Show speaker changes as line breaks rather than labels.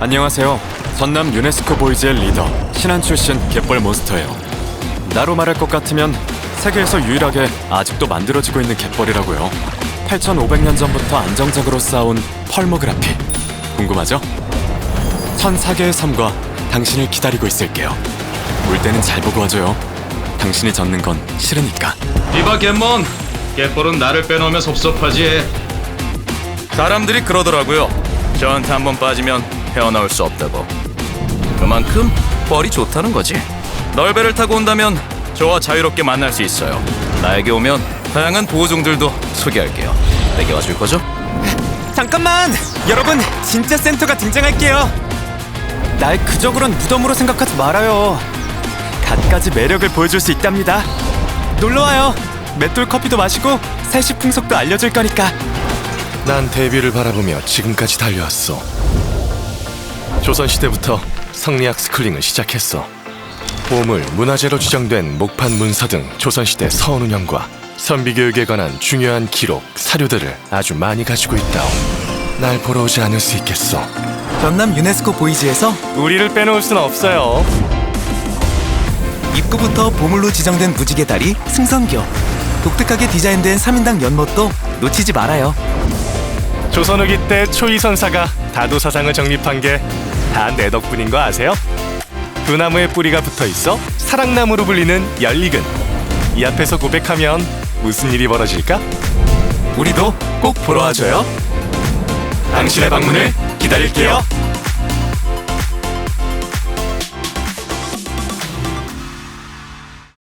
안녕하세요. 전남 유네스코 보이즈의 리더 신한 출신 갯벌 몬스터예요. 나로 말할 것 같으면 세계에서 유일하게 아직도 만들어지고 있는 갯벌이라고요. 8,500년 전부터 안정적으로 쌓아온 펄모그라피 궁금하죠? 1,004개의 섬과 당신을 기다리고 있을게요. 물 때는 잘 보고 와줘요. 당신이 젖는 건 싫으니까.
이봐 갯몬 갯벌은 나를 빼놓으면 섭섭하지 사람들이 그러더라고요 저한테 한번 빠지면 헤어나올 수 없다고 그만큼 뻘이 좋다는 거지 널 배를 타고 온다면 저와 자유롭게 만날 수 있어요 나에게 오면 다양한 보호종들도 소개할게요 내게 와줄 거죠?
잠깐만! 여러분, 진짜 센터가 등장할게요. 날 그저그런 무덤으로 생각하지 말아요. 갖가지 매력을 보여줄 수 있답니다. 놀러 와요. 맷돌 커피도 마시고 세시 풍속도 알려줄 거니까.
난 데뷔를 바라보며 지금까지 달려왔어. 조선시대부터 성리학 스쿨링을 시작했어. 보물, 문화재로 지정된 목판 문서 등 조선시대 서운운영과 선비교육에 관한 중요한 기록, 사료들을 아주 많이 가지고 있다. 날 보러 오지 않을 수 있겠어.
전남 유네스코 보이즈에서
우리를 빼놓을 수는 없어요.
입구부터 보물로 지정된 무지개 다리 승성교 독특하게 디자인된 3인당 연못도 놓치지 말아요
조선 후기 때 초이선사가 다도사상을 정립한 게 다 내 덕분인 거 아세요? 두 나무의 뿌리가 붙어 있어 사랑나무로 불리는 연리근. 이 앞에서 고백하면 무슨 일이 벌어질까?
우리도 꼭 보러 와줘요
당신의 방문을 기다릴게요.